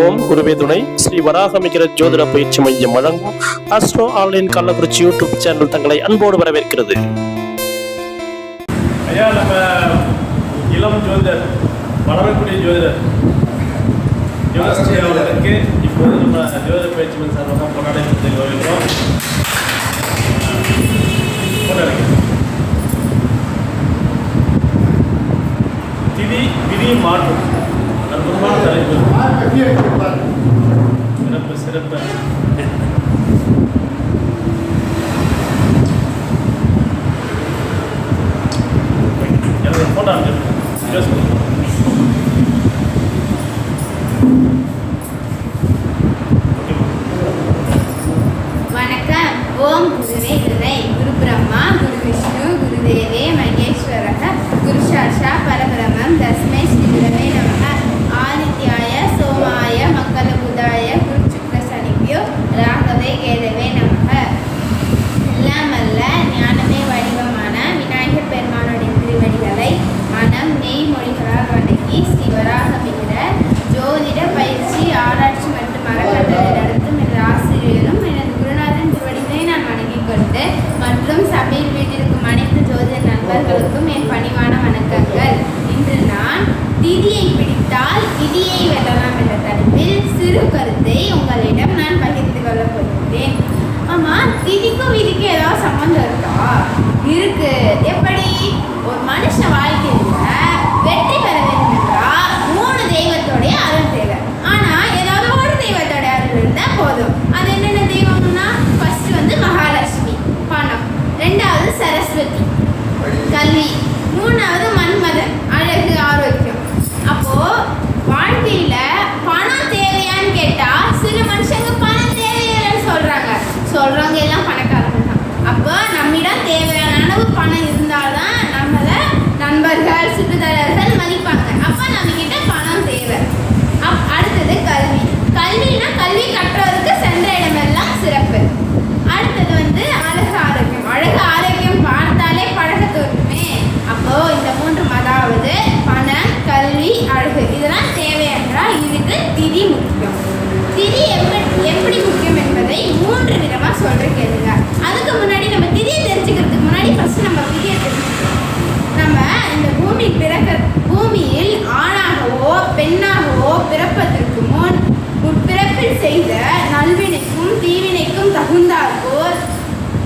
ஓம் குருவே துணை. ஸ்ரீ வராகமிகிற ஜோதிட பயிற்சி மையம் வழங்கும் astro online Kallakurichi YouTube channel தங்களை அன்போடு வரவேற்கிறது. ஐயா நம்ம இளம் ஜோதிடர் வளரக்கூடிய ஜோதிடர் யோகஸ்ரீ அவர்களுக்கு இப்போது நம்ம ஜோதிட பயிற்சி மையம் சார்பாக கொண்டாடி வருகிறோம் திதி விதி மாற்றம். சிறப்பான தலைப்பு சிறப்பு சிறப்பு. என்னோட போட்டோ அனுப்பிச்சிருக்கேன். பணிவான நண்பர்கள்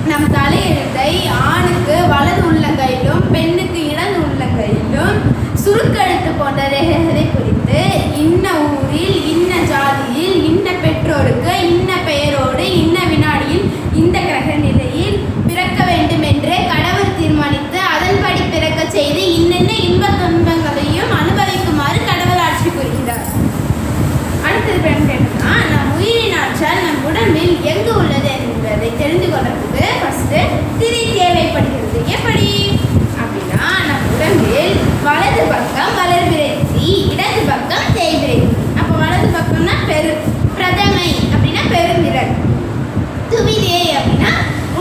நம் தலையெழுத்தை ஆணுக்கு வலது உள்ளங்கையிலும் பெண்ணுக்கு இடது உள்ளங்கையிலும் சுருக்கெழுத்து போன்ற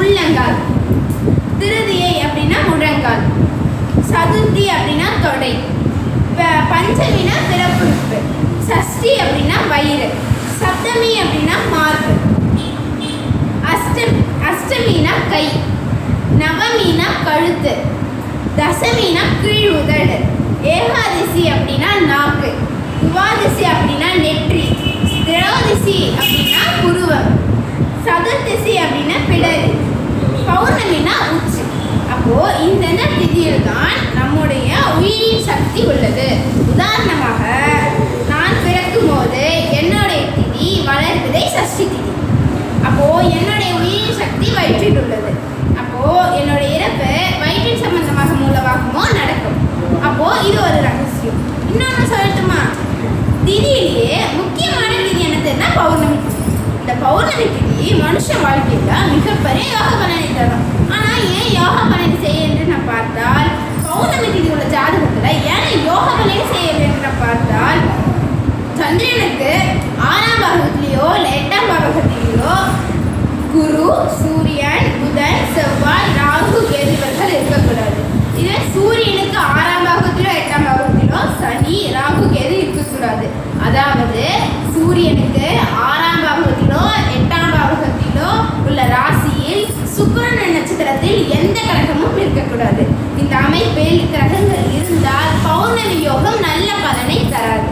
உள்ளங்கால். திருதியை அப்படின்னா முழங்கால். சதுர்த்தி அப்படின்னா தொடை. பஞ்சமினா பிறப்புறுப்பு. சஷ்டி அப்படின்னா வயிறு. சப்தமி அப்படின்னா மார்பு. அஷ்டம் அஷ்டமினா கை. நவமினா கழுத்து. தசமினா கீழ் உதடு. ஏகாதசி அப்படின்னா நாக்கு. துவாதசி அப்படின்னா நெற்றி. திரௌதிசி இந்த திதியில் தான் நம்முடைய உயிரின் சக்தி உள்ளது. உதாரணமாக நான் பிறக்கும் போது என்னுடைய திதி வளர்வதை சஷ்டி திதி. அப்போது என்னுடைய உயிரின் சக்தி வயிற்றில் உள்ளது. அப்போது என்னுடைய இறப்பு வயிற்றின் சம்பந்தமாக மூலமாகவோ நடக்கும். அப்போது இது ஒரு ரகசியம். இன்னொன்று சொல்லட்டுமா? திதியிலேயே முக்கியமான திதி என்னதுன்னா பௌர்ணமி இந்த பௌர்ணமி திதி கல்வி மனுஷ வாழ்க்கையில மிகப்பெரிய யோக பலனை தரும் ஆனா ஏன் யோகா பலனை செய்ய என்று நான் பார்த்தால் பௌர்ணமி உள்ள ஜாதகத்துல ஏன் யோகா பலனை செய்ய அமைப்பில் கிரகங்கள் இருந்தால் பௌர்ணமி யோகம் நல்ல பலனை தராது.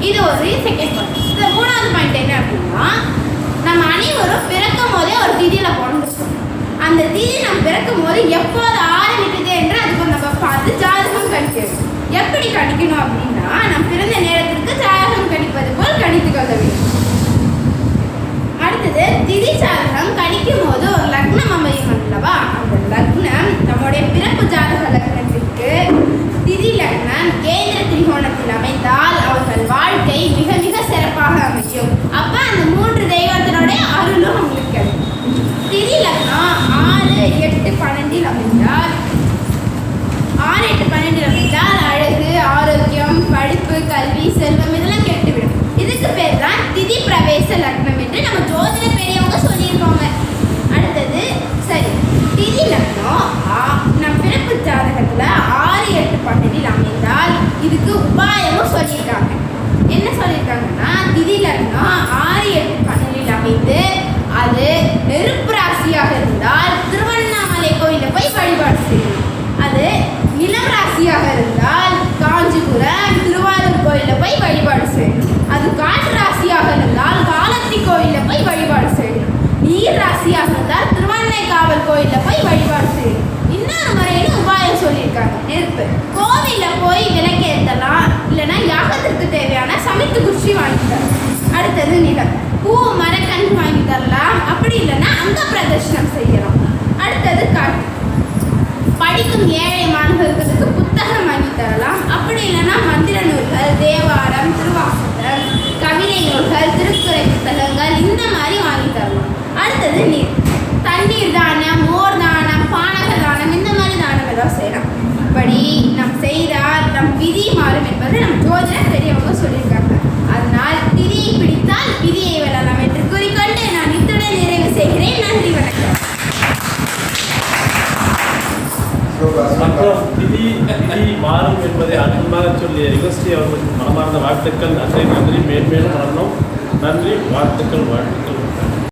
இது ஒரு செகண்ட் பாயிண்ட் இந்த மூணாவது பாயிண்ட் என்ன அப்படின்னா நம்ம அனைவரும் பிறக்கும் போதே ஒரு திதியில் பிறந்துருக்கோம் அந்த திதி நம்ம பிறக்கும் போது எப்போது ஆரம்பிக்க லக்னம் என்று நம்ம ஜோதிட பெரியவங்க சொல்லியிருக்காங்க. அடுத்தது சரி திதி லக்னம் நம் பிறப்பு ஜாதகத்தில் ஆறு எட்டு பகுதியில் அமைந்தால் இதுக்கு உபாயமும் சொல்லியிருக்காங்க. என்ன சொல்லியிருக்காங்கன்னா திதி லக்னம் படிக்கும் ஏழை மாணவர்களுக்கு புத்தகம் வாங்கி தரலாம். அப்படி இல்லைன்னா மந்திர நூல்கள் தேவாரம் திருவாசகம் கவிதை நூல்கள் திருக்குறை புத்தகங்கள் இந்த மாதிரி வாங்கி தரலாம். அடுத்தது நீர். விதி மாறும் என்பதை அன்புமாக சொல்லிய யுகஸ்ரீ அவர்களுக்கு மனமார்ந்த வாழ்த்துக்கள். நன்றி நன்றி மேன்மேலும் வரணும் நன்றி வாழ்த்துக்கள் வாழ்த்துக்கள்.